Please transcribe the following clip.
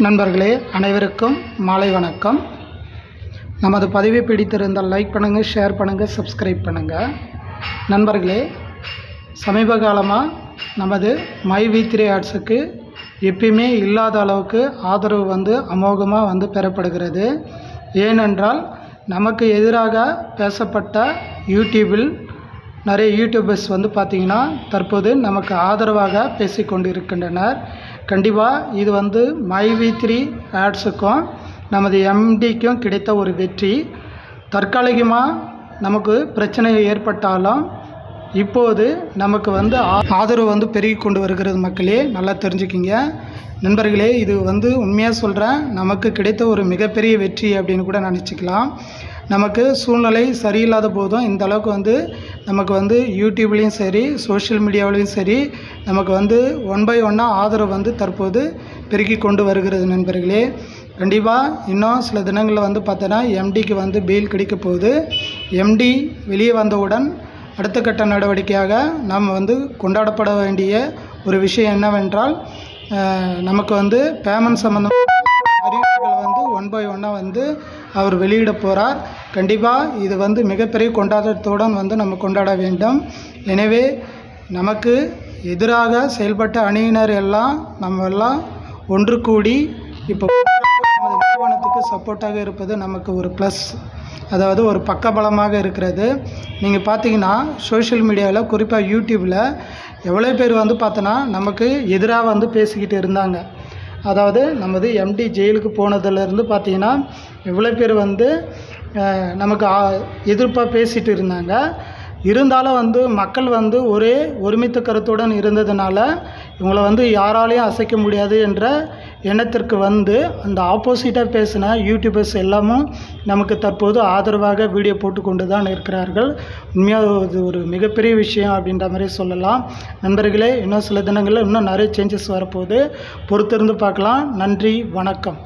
நண்பர்களே அனைவருக்கும் மாலை வணக்கம். நமது பதிவை பிடித்திருந்தால் லைக் பண்ணுங்கள் ஷேர் பண்ணுங்கள் சப்ஸ்கிரைப் பண்ணுங்கள் நண்பர்களே சமீப காலமாக நமது மை வி த்ரீ ஆர்ட்ஸுக்கு எப்பயுமே இல்லாத அளவுக்கு ஆதரவு வந்து அமோகமாக வந்து பெறப்படுகிறது. ஏனென்றால் நமக்கு எதிராக பேசப்பட்ட யூடியூபில் நிறைய யூடியூபர்ஸ் வந்து பார்த்திங்கன்னா தற்போது நமக்கு ஆதரவாக பேசிக்கொண்டிருக்கின்றனர். கண்டிப்பாக இது வந்து மை வி த்ரீ ஆட்ஸுக்கும் நமது எம்டிக்கும் கிடைத்த ஒரு வெற்றி. தற்காலிகமாக நமக்கு பிரச்சனை ஏற்பட்டாலும் இப்போது நமக்கு வந்து ஆ- ஆதரவு வந்து பெருகி கொண்டு வருகிறது மக்களே நல்லா தெரிஞ்சுக்கிங்க. நண்பர்களே இது வந்து உண்மையாக சொல்கிறேன் நமக்கு கிடைத்த ஒரு மிகப்பெரிய வெற்றி அப்படின்னு கூட நினச்சிக்கலாம். நமக்கு சூழ்நிலை சரியில்லாத போதும் இந்த அளவுக்கு வந்து நமக்கு வந்து யூடியூப்லேயும் சரி சோஷியல் மீடியாவிலையும் சரி நமக்கு வந்து ஒன் பை ஒன்னாக ஆதரவு வந்து தற்போது பெருகி கொண்டு வருகிறது நண்பர்களே. கண்டிப்பாக இன்னும் சில தினங்களில் வந்து பார்த்தோன்னா எம்டிக்கு வந்து பெயில் கிடைக்க போகுது. எம்டி வெளியே வந்தவுடன் அடுத்த கட்ட நடவடிக்கையாக நாம் வந்து கொண்டாடப்பட வேண்டிய ஒரு விஷயம் என்னவென்றால் நமக்கு வந்து பேமெண்ட் சம்மந்தம் அறிவு ஒன் பை ஒன்னாக வந்து அவர் வெளியிட போகிறார் கண்டிப்பாக இது வந்து மிகப்பெரிய கொண்டாட்டத்துடன் வந்து நம்ம கொண்டாட வேண்டும். எனவே நமக்கு எதிராக செயல்பட்ட அணியினர் எல்லாம் நம்ம எல்லாம் ஒன்று கூடி இப்போ நமது நிறுவனத்துக்கு சப்போர்ட்டாக இருப்பது நமக்கு ஒரு ப்ளஸ் அதாவது ஒரு பக்கபலமாக இருக்கிறது. நீங்கள் பார்த்தீங்கன்னா சோஷியல் மீடியாவில் குறிப்பாக யூடியூப்பில் எவ்வளோ பேர் வந்து பார்த்தோன்னா நமக்கு எதிராக வந்து பேசிக்கிட்டு இருந்தாங்க. அதாவது நமது எம்டி ஜெயிலுக்கு போனதுலேருந்து பார்த்திங்கன்னா இவ்வளோ பேர் வந்து நமக்கு எதிர்ப்பாக பேசிகிட்டு இருந்தாங்க. இருந்தாலும் வந்து மக்கள் வந்து ஒரே ஒருமித்த கருத்துடன் இருந்ததுனால இவங்களை வந்து யாராலையும் அசைக்க முடியாது என்ற எண்ணத்திற்கு வந்து அந்த ஆப்போசிட்டாக பேசின யூடியூபர்ஸ் எல்லாமும் நமக்கு தற்போது ஆதரவாக வீடியோ போட்டு கொண்டு தான் இருக்கிறார்கள். உண்மையாக இது ஒரு மிகப்பெரிய விஷயம் அப்படின்ற மாதிரி சொல்லலாம். நண்பர்களே இன்னும் சில தினங்களில் இன்னும் நிறைய சேஞ்சஸ் வரப்போகுது. பொறுத்திருந்து பார்க்கலாம். நன்றி வணக்கம்.